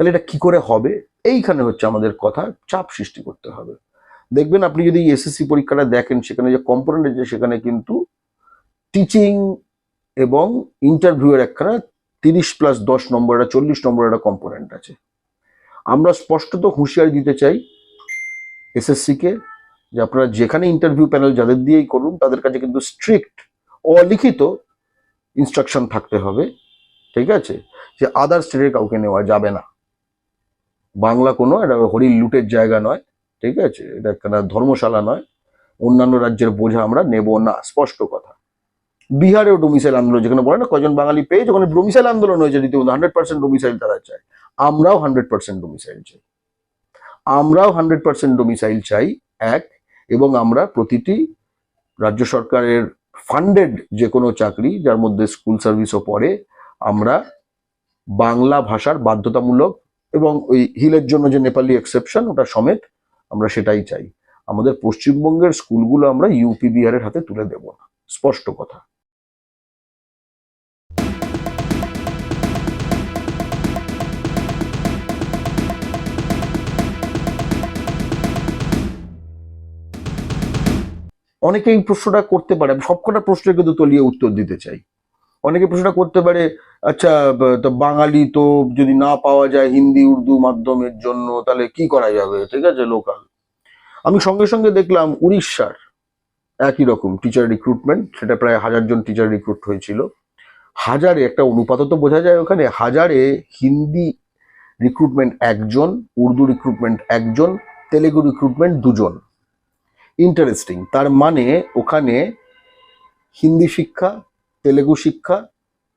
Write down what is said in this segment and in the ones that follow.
তাহলে এটা কি করে হবে? এইখানে হচ্ছে আমাদের কথা, চাপ সৃষ্টি করতে হবে। দেখবেন আপনি যদি এসএসসি পরীক্ষাটা দেখেন, সেখানে যে কম্পোনেন্ট আছে, সেখানে কিন্তু টিচিং এবং ইন্টারভিউয়ের একখানা তিরিশ প্লাস দশ নম্বর একটা চল্লিশ নম্বর একটা কম্পোনেন্ট আছে। আমরা স্পষ্টত হুঁশিয়ারি দিতে চাই এসএসসিকে যে আপনারা যেখানে ইন্টারভিউ প্যানেল যাদের দিয়েই করুন, তাদের কাছে কিন্তু স্ট্রিক্ট অলিখিত ইনস্ট্রাকশন থাকতে হবে। ঠিক আছে? যে আদার স্টেটের কাউকে নেওয়া যাবে না। বাংলা কোনো, এটা হরির লুটের জায়গা নয়, ঠিক আছে? এটা একটা ধর্মশালা নয়। অন্যান্য রাজ্যের বোঝা আমরা নেব না, স্পষ্ট কথা। বিহারেও ডোমিসাইল আন্দোলন, যেখানে বলে না কজন বাঙালি পেয়ে যখন ডোমিসাইল আন্দোলন হয়েছে রীতিমতো। হান্ড্রেড পার্সেন্ট ডোমিসাইল তারা চায়। আমরাও হান্ড্রেড পার্সেন্ট ডোমিসাইল চাই। আমরাও হান্ড্রেড পার্সেন্ট ডোমিসাইল চাই, এক, এবং আমরা প্রতিটি রাজ্য সরকারের ফান্ডেড যে কোনো চাকরি, যার মধ্যে স্কুল সার্ভিসও পড়ে, আমরা বাংলা ভাষার বাধ্যতামূলক এবং ওই হিলের জন্য যে নেপালি এক্সেপশন ওটা সমেত আমরা সেটাই চাই। আমাদের পশ্চিমবঙ্গের স্কুলগুলো আমরা ইউপি বিহারের হাতে তুলে দেব না। স্পষ্ট কথা। অনেকে এই প্রশ্নটা করতে পারে, সবকটা প্রশ্নের কিন্তু তলিয়ে উত্তর দিতে চাই। অনেকে প্রশ্নটা করতে পারে আচ্ছা তো বাঙালি তো যদি না পাওয়া যায় হিন্দি, উর্দু মাধ্যমের জন্য, তাহলে কি করা যাবে? ঠিক আছে লোকাল আমি সঙ্গে সঙ্গে দেখলাম উড়িষ্যার একই রকম টিচার রিক্রুটমেন্ট সেটা প্রায় হাজার জন টিচার রিক্রুট হয়েছিল। হাজারে, একটা অনুপাত তো বোঝা যায় ওখানে, হাজারে হিন্দি রিক্রুটমেন্ট একজন, উর্দু রিক্রুটমেন্ট একজন, তেলেগু রিক্রুটমেন্ট দুজন। ইন্টারেস্টিং তার মানে ওখানে হিন্দি শিক্ষা তেলেগু শিক্ষা,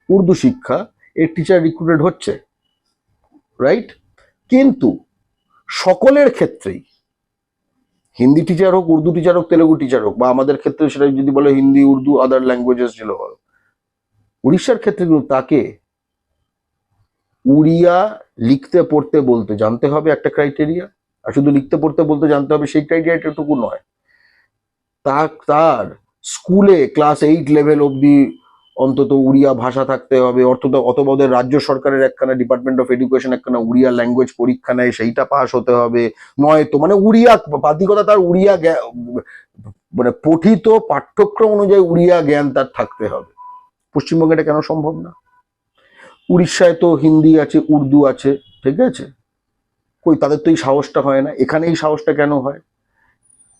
উর্দু শিক্ষা, এর টিচার রিক্রুটেড হচ্ছে রাইট কিন্তু সকলের ক্ষেত্রেই, হিন্দি টিচার হোক, উর্দু টিচার হোক, তেলেগু টিচার হোক, বা আমাদের ক্ষেত্রে সেটা যদি বলে হিন্দি, উর্দু আদার ল্যাঙ্গুয়েজেস ছিল, উড়িষ্যার ক্ষেত্রে কিন্তু তাকে উড়িয়া লিখতে, পড়তে, বলতে জানতে হবে একটা ক্রাইটেরিয়া আর শুধু লিখতে, পড়তে, বলতে জানতে হবে সেই ক্রাইটেরিয়াটুকু নয়। তা, তার স্কুলে ক্লাস এইট লেভেল অবধি অন্তত উড়িয়া ভাষা থাকতে হবে। অর্থত অথবা ওদের রাজ্য সরকারের একখানা ডিপার্টমেন্ট অফ এডুকেশন একখানা উড়িয়া ল্যাঙ্গুয়েজ পরীক্ষা নেয়, সেইটা পাস হতে হবে। নয় তো মানে উড়িয়া বাদিকতা তার উড়িয়া মানে পঠিত পাঠ্যক্রম অনুযায়ী উড়িয়া জ্ঞান তার থাকতে হবে। পশ্চিমবঙ্গে এটা কেন সম্ভব না? উড়িষ্যায় তো হিন্দি আছে, উর্দু আছে, ঠিক আছে? কই তাদের তো এই সাহসটা হয় না। এখানে এই সাহসটা কেন হয়?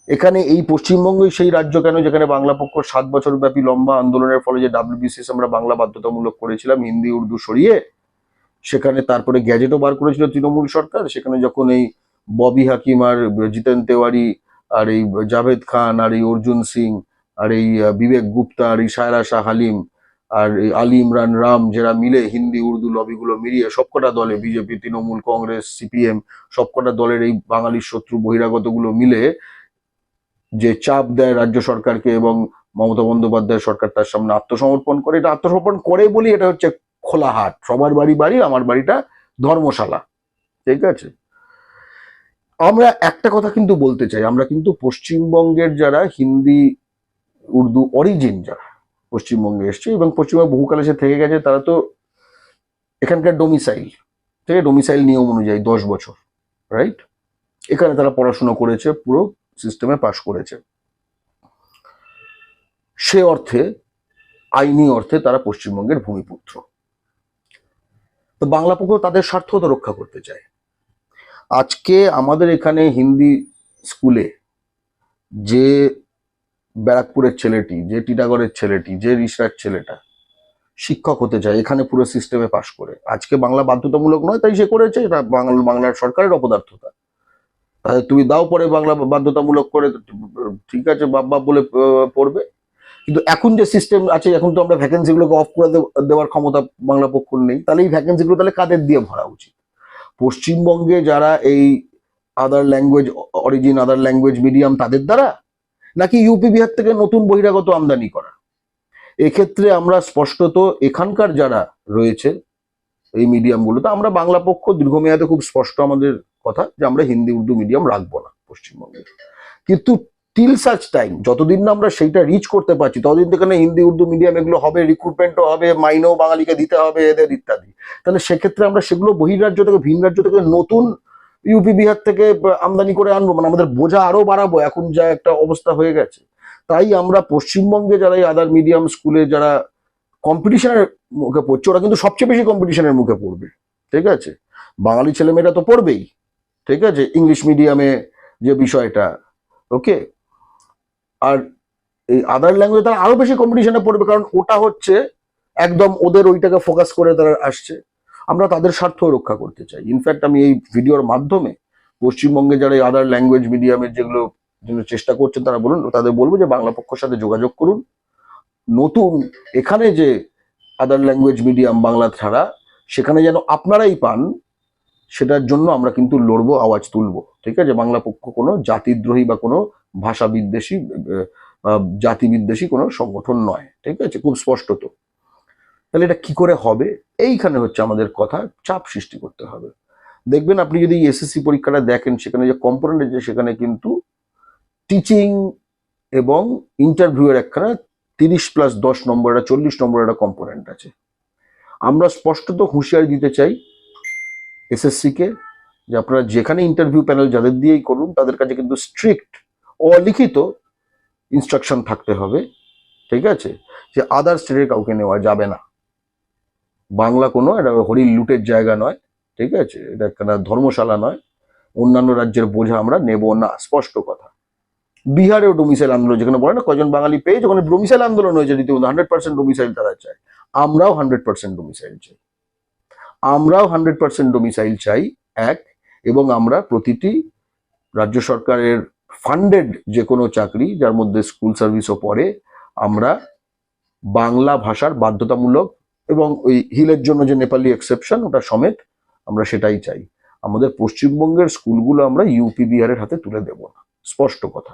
এখানে এই পশ্চিমবঙ্গই সেই রাজ্য কেন, যেখানে বাংলা পক্ষ সাত বছর ব্যাপী লম্বা আন্দোলনের ফলে যে ডাব্লিউবিসিএস আমরা বাংলা বাধ্যতামূলক করেছিলাম, হিন্দি, উর্দু সরিয়ে, সেখানে তারপরে গ্যাজেটও বার করেছিল তৃণমূল সরকার, সেখানে যখন এই ববি হাকিম আর জিতেন তেওয়ারি, আর এই জাভেদ খান, আর এই অর্জুন সিং, আর এই বিবেক গুপ্তা, আর এই সায়রা শাহ হালিম, আর এই আলী ইমরান রাম, যারা মিলে হিন্দি, উর্দু লবিগুলো মিলিয়ে সবকটা দলে, বিজেপি, তৃণমূল, কংগ্রেস, সিপিএম, সবকটা দলের এই বাঙালির শত্রু বহিরাগতগুলো মিলে যে চাপ দেয় রাজ্য সরকারকে এবং মমতা বন্দ্যোপাধ্যায় সরকার তার সামনে আত্মসমর্পণ করে, এটা আত্মসমর্পণ করে বলি এটা হচ্ছে খোলা হাট। সবার বাড়ি বাড়ি, আমার বাড়িটা ধর্মশালা। ঠিক আছে? আমরা একটা কথা কিন্তু বলতে চাই। আমরা কিন্তু পশ্চিমবঙ্গের যারা হিন্দি, উর্দু অরিজিন যারা পশ্চিমবঙ্গে এসছে এবং পশ্চিমবঙ্গে বহুকাল এসে থেকে গেছে, তারা তো এখানকার ডোমিসাইল ঠিক আছে? ডোমিসাইল নিয়ম অনুযায়ী দশ বছর রাইট এখানে তারা পড়াশোনা করেছে পুরো সিস্টেমে পাশ করেছে। সে অর্থে, আইনি অর্থে তারা পশ্চিমবঙ্গের ভূমিপুত্র। তো বাংলা পক্ষ তাদের স্বার্থ তো রক্ষা করতে চায়। আজকে আমাদের এখানে হিন্দি স্কুলে যে ব্যারাকপুরের ছেলেটি, যে টিটাগড়ের ছেলেটি, যে রিসরার ছেলেটা শিক্ষক হতে চায়, এখানে পুরো সিস্টেমে পাশ করে। আজকে বাংলা বাধ্যতামূলক নয়, তাই সে করেছে। এটা বাংলা বাংলার সরকারের অপদার্থতা। তুমি দাও পরে বাংলা বাধ্যতামূলক করে, ঠিক আছে, বাপ বাপ বলে পড়বে। কিন্তু এখন যে সিস্টেম আছে, এখন তো আমরা ভ্যাকেন্সিগুলোকে অফ করে দেওয়ার ক্ষমতা বাংলা পক্ষ নেই। তাহলে এই ভ্যাকেন্সিগুলো তাহলে কাদের দিয়ে ভরা উচিত? পশ্চিমবঙ্গে যারা এই other language origin other language medium তাদের দ্বারা? নাকি ইউপি বিহার থেকে নতুন বহিরাগত আমদানি করা? এক্ষেত্রে আমরা স্পষ্টত এখানকার যারা রয়েছে, এই মিডিয়ামগুলোতে আমরা বাংলা পক্ষ দীর্ঘমেয়াদে খুব স্পষ্ট আমাদের কথা যে আমরা হিন্দি, উর্দু মিডিয়াম রাখব না পশ্চিমবঙ্গে কিন্তু টিল সাচ টাইম যতদিন না আমরা সেইটা রিচ করতে পারছি, ততদিন তো এখানে হিন্দি, উর্দু মিডিয়াম এগুলো হবে রিক্রুটমেন্টও হবে, মাইনেও বাঙালিকে দিতে হবে, এদের ইত্যাদি। তাহলে সেক্ষেত্রে আমরা সেগুলো বহির্রাজ্য থেকে, ভিন রাজ্য থেকে নতুন ইউপি বিহার থেকে আমদানি করে আনব মানে আমাদের বোঝা আরও বাড়াবো, এখন যা একটা অবস্থা হয়ে গেছে। তাই আমরা পশ্চিমবঙ্গে যারা এই আদার মিডিয়াম স্কুলে যারা কম্পিটিশনের মুখে পড়ছে, ওরা কিন্তু সবচেয়ে বেশি কম্পিটিশনের মুখে পড়বে। ঠিক আছে? বাঙালি ছেলেমেয়েরা তো পড়বেই। ঠিক আছে? ইংলিশ মিডিয়ামে যে বিষয়টা ওকে আর এই আদার ল্যাঙ্গুয়েজ তারা আরও বেশি কম্পিটিশনে পড়বে, কারণ ওটা হচ্ছে একদম ওদের ওইটাকে ফোকাস করে তারা আসছে। আমরা তাদের স্বার্থ রক্ষা করতে চাই। ইনফ্যাক্ট আমি এই ভিডিওর মাধ্যমে পশ্চিমবঙ্গে যারা এই আদার ল্যাঙ্গুয়েজ মিডিয়ামের যেগুলো চেষ্টা করছেন তারা বলুন, তাদের বলব যে বাংলা পক্ষের সাথে যোগাযোগ করুন। নতুন এখানে যে আদার ল্যাঙ্গুয়েজ মিডিয়াম বাংলা ছাড়া, সেখানে যেন আপনারাই পান সেটার জন্য আমরা কিন্তু লড়বো, আওয়াজ তুলবো। ঠিক আছে? বাংলা পক্ষ কোনো জাতিদ্রোহী বা কোনো ভাষা বিদ্বেষী জাতি বিদ্বেষী কোনো সংগঠন নয়। ঠিক আছে? খুব স্পষ্টত তাহলে এটা কি করে হবে? এইখানে হচ্ছে আমাদের কথা, চাপ সৃষ্টি করতে হবে। দেখবেন আপনি যদি এসএসসি পরীক্ষাটা দেখেন, সেখানে যে কম্পোনেন্ট আছে, সেখানে কিন্তু টিচিং এবং ইন্টারভিউয়ের একখানা তিরিশ প্লাস দশ নম্বর একটা চল্লিশ নম্বর একটা কম্পোনেন্ট আছে। আমরা স্পষ্টত হুঁশিয়ারি দিতে চাই এসএসসি কে, যে আপনারা যেখানে ইন্টারভিউ প্যানেল যাদের দিয়েই করুন, তাদের কাছে কিন্তু স্ট্রিক্ট অলিখিত ইনস্ট্রাকশন থাকতে হবে, ঠিক আছে? যে আদার স্টেটের কাউকে নেওয়া যাবে না। বাংলা কোনো, এটা হরির লুটের জায়গা নয়, ঠিক আছে? এটা একটা ধর্মশালা নয়, অন্যান্য রাজ্যের বোঝা আমরা নেব না, স্পষ্ট কথা। বিহারেও ডোমিসাইল আন্দোলন, যেখানে বলে না কজন বাঙালি পেয়ে যখন ডোমিসাইল আন্দোলন হয়েছে রীতিমতো হান্ড্রেড পার্সেন্ট ডোমিসাইল তারা চায়। আমরাও হান্ড্রেড পার্সেন্ট ডোমিসাইল চাই। আমরাও হান্ড্রেড পার্সেন্ট ডোমিসাইল চাই, এক, এবং আমরা প্রতিটি রাজ্য সরকারের ফান্ডেড যে কোনো চাকরি যার মধ্যে স্কুল সার্ভিসও পড়ে, আমরা বাংলা ভাষার বাধ্যতামূলক এবং ওই হিলের জন্য যে নেপালি এক্সেপশন ওটা সমেত আমরা সেটাই চাই। আমাদের পশ্চিমবঙ্গের স্কুলগুলো আমরা ইউপি বিহারের হাতে তুলে দেব না। স্পষ্ট কথা।